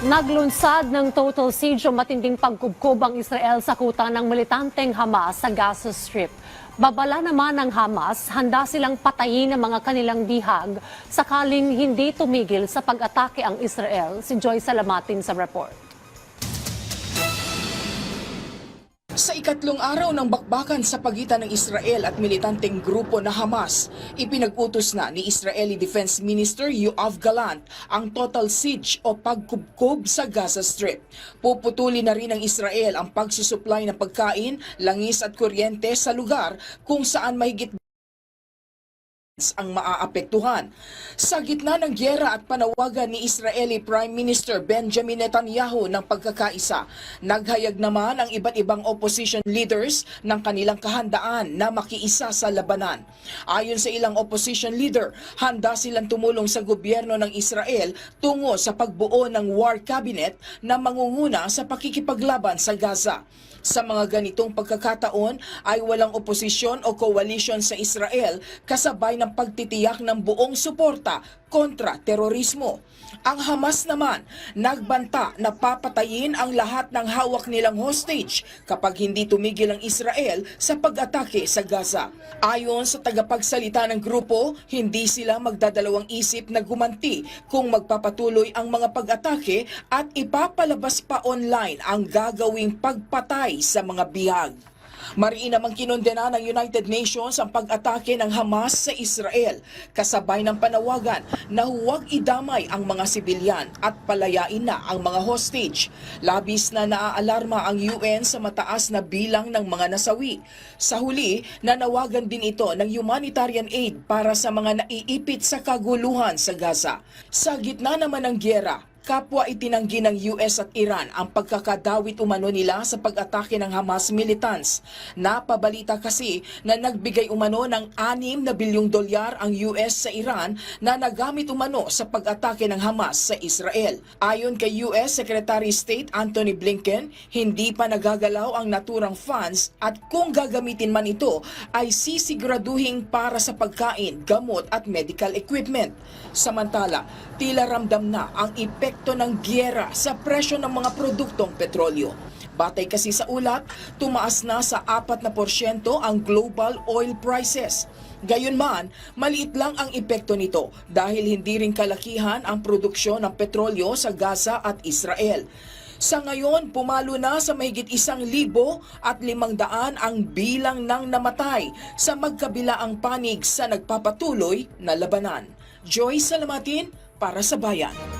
Naglunsad ng total siege o matinding pagkubkob ang Israel sa kuta ng militanteng Hamas sa Gaza Strip. Babala naman ng Hamas, handa silang patayin ang mga kanilang bihag sakaling hindi tumigil sa pag-atake ang Israel. Si Joy Salamatin sa report. Sa ikatlong araw ng bakbakan sa pagitan ng Israel at militanteng grupo na Hamas, ipinag-utos na ni Israeli Defense Minister Yoav Gallant ang total siege o pagkubkob sa Gaza Strip. Puputuli na rin ng Israel ang pagsusupply ng pagkain, langis at kuryente sa lugar kung saan mahigit ang maaapektuhan. Sa gitna ng gyera at panawagan ni Israeli Prime Minister Benjamin Netanyahu ng pagkakaisa, naghayag naman ang iba't ibang opposition leaders ng kanilang kahandaan na makiisa sa labanan. Ayon sa ilang opposition leader, handa silang tumulong sa gobyerno ng Israel tungo sa pagbuo ng war cabinet na mangunguna sa pakikipaglaban sa Gaza. Sa mga ganitong pagkakataon ay walang oposisyon o coalition sa Israel kasabay ng pagtitiyak ng buong suporta kontra terorismo. Ang Hamas naman nagbanta na papatayin ang lahat ng hawak nilang hostage kapag hindi tumigil ang Israel sa pag-atake sa Gaza. Ayon sa tagapagsalita ng grupo, hindi sila magdadalawang isip na gumanti kung magpapatuloy ang mga pag-atake at ipapalabas pa online ang gagawing pagpatay sa mga bihag. Mariin namang kinondena ng United Nations ang pag-atake ng Hamas sa Israel, kasabay ng panawagan na huwag idamay ang mga sibilyan at palayain na ang mga hostage. Labis na naaalarma ang UN sa mataas na bilang ng mga nasawi. Sa huli, nanawagan din ito ng humanitarian aid para sa mga naiipit sa kaguluhan sa Gaza. Sa gitna naman ng gyera, Kapwa itinanggi ng US at Iran ang pagkakadawit umano nila sa pag-atake ng Hamas militants. Napabalita kasi na nagbigay umano ng 6 na bilyong dolyar ang US sa Iran na nagamit umano sa pag-atake ng Hamas sa Israel. Ayon kay US Secretary State Anthony Blinken, hindi pa nagagalaw ang naturang funds at kung gagamitin man ito ay sisiguraduhin para sa pagkain, gamot at medical equipment. Samantala, tila ramdam na ang epekto ng gyera sa presyo ng mga produktong petrolyo. Batay kasi sa ulat, tumaas na sa 4% ang global oil prices. Gayunman, maliit lang ang epekto nito dahil hindi rin kalakihan ang produksyon ng petrolyo sa Gaza at Israel. Sa ngayon, pumalo na sa mahigit isang libo at limang daan ang bilang ng namatay sa magkabilaang panig sa nagpapatuloy na labanan. Joy Salamatin para sa Bayan.